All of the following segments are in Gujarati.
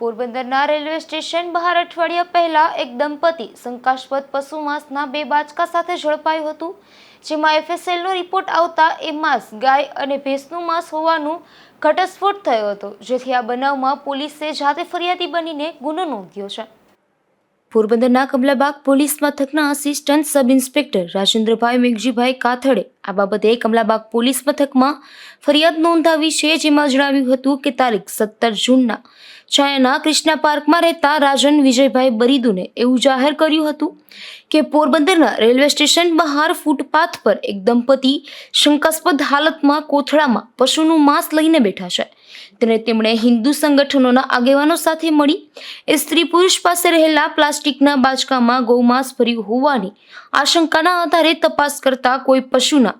પોરબંદરના રેલવે સ્ટેશન બહાર અઠવાડિયા પહેલા એક દંપતી શંકાસ્પદ પશુ માંસના બે બાચકા સાથે ઝડપાયું હતું, જેમાં એફએસએલનો રિપોર્ટ આવતા એ માંસ ગાય અને ભેંસનું માંસ હોવાનું ઘટસ્ફોટ થયો હતો, જેથી આ બનાવમાં પોલીસે જાતે ફરિયાદી બનીને ગુનો નોંધ્યો છે. પોરબંદરના કમલાબાગ પોલીસ મથકના assistant sub inspector Rajendrabhai Meghjibhai Kathade આ બાબતે કમલાબાગ પોલીસ મથકમાં ફરિયાદ નોંધાવી છે, જેમાં જણાવ્યું હતું કે તારીખ સત્તર જૂનના છાયાના કૃષ્ણા પાર્કમાં રહેતા રાજન વિજયભાઈ બરીદુને એવું જાહેર કર્યું હતું કે પોરબંદરના રેલવે સ્ટેશન બહાર ફૂટપાથ પર એક દંપતી શંકાસ્પદ હાલતમાં કોથળામાં પશુનું માંસ લઈને બેઠા છે. તેને તેમણે હિન્દુ સંગઠનોના આગેવાનો સાથે મળી, એ સ્ત્રી પુરુષ પાસે રહેલા પ્લાસ્ટિકના બાચકામાં ગૌમાંસ ભર્યું હોવાની આશંકાના આધારે તપાસ કરતા કોઈ પશુના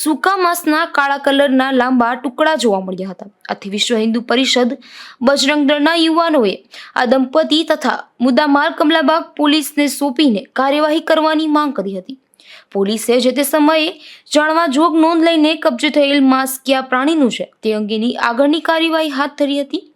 સૂકા માંસના કાળા કલરના લાંબા ટુકડા જોવા મળ્યા હતા. આથી વિશ્વ હિન્દુ પરિષદ બજરંગ યુવાનોએ આ દંપતી તથા મુદ્દામાલ કમલાબાગ પોલીસને સોંપીને કાર્યવાહી કરવાની માંગ કરી હતી. પોલીસે જે તે સમયે જાણવા જોગ નોંધ લઈને કબજે થયેલ માંસ કયા પ્રાણીનું છે તે અંગેની આગળની કાર્યવાહી હાથ ધરી હતી.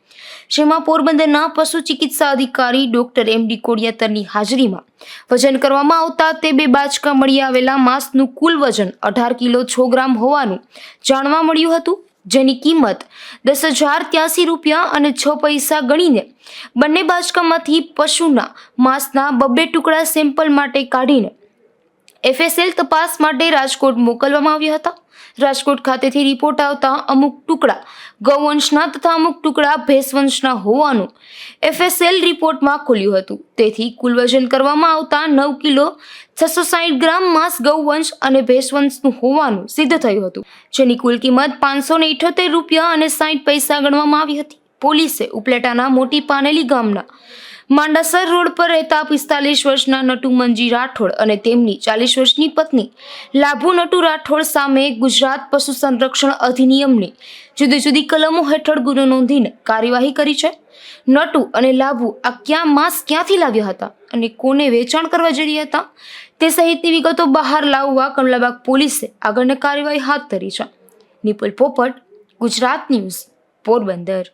જેમાં પોરબંદરના પશુ ચિકિત્સા અધિકારી ડોક્ટર એમ ડી કોડિયાતરની હાજરીમાં વજન કરવામાં આવતા તે બે બાચકા મળી આવેલા માંસનું કુલ વજન અઢાર કિલો છ ગ્રામ હોવાનું જાણવા મળ્યું હતું. જેની કિંમત દસ હજાર ત્યાસી રૂપિયા અને છ પૈસા ગણીને બંને બાચકામાંથી પશુના માંસના બબ્બે ટુકડા સેમ્પલ માટે કાઢીને એફએસએલ તપાસ માટે રાજકોટ મોકલવામાં આવ્યા હતા. રાજકોટ ખાતેથી રિપોર્ટ આવતા અમુક ટુકડા, ગૌવંશના તથા અમુક ટુકડા ભેંસવંશના હોવાનું એફએસએલ રિપોર્ટમાં ખુલ્યું હતું. તેથી કુલ વજન કરવામાં આવતા નવ કિલો છસો સાહીઠ ગ્રામ માંસ ગૌવંશ અને ભેંસવંશનું હોવાનું સિદ્ધ થયું હતું, જેની કુલ કિંમત પાંચસો ને રૂપિયા અને સાઠ પૈસા ગણવામાં આવી હતી. પોલીસે ઉપલેટાના મોટી પાનેલી ગામના માંડાસર રોડ પર રહેતા પિસ્તાલીસ વર્ષના નટુ મંજી રાઠોડ અને તેમની ચાલીસ વર્ષની પત્ની લાભુ નટુ રાઠોડ સામે ગુજરાત પશુ સંરક્ષણ અધિનિયમની જુદી જુદી કલમો હેઠળ ગુનો નોંધીને કાર્યવાહી કરી છે. નટુ અને લાભુ આ ક્યાં માંસ ક્યાંથી લાવ્યા હતા અને કોને વેચાણ કરવા જઈ રહ્યા હતા? તે સહિતની વિગતો બહાર લાવવા કમલાબાગ પોલીસે આગળની કાર્યવાહી હાથ ધરી છે. નિપુલ પોપટ, ગુજરાત ન્યૂઝ, પોરબંદર.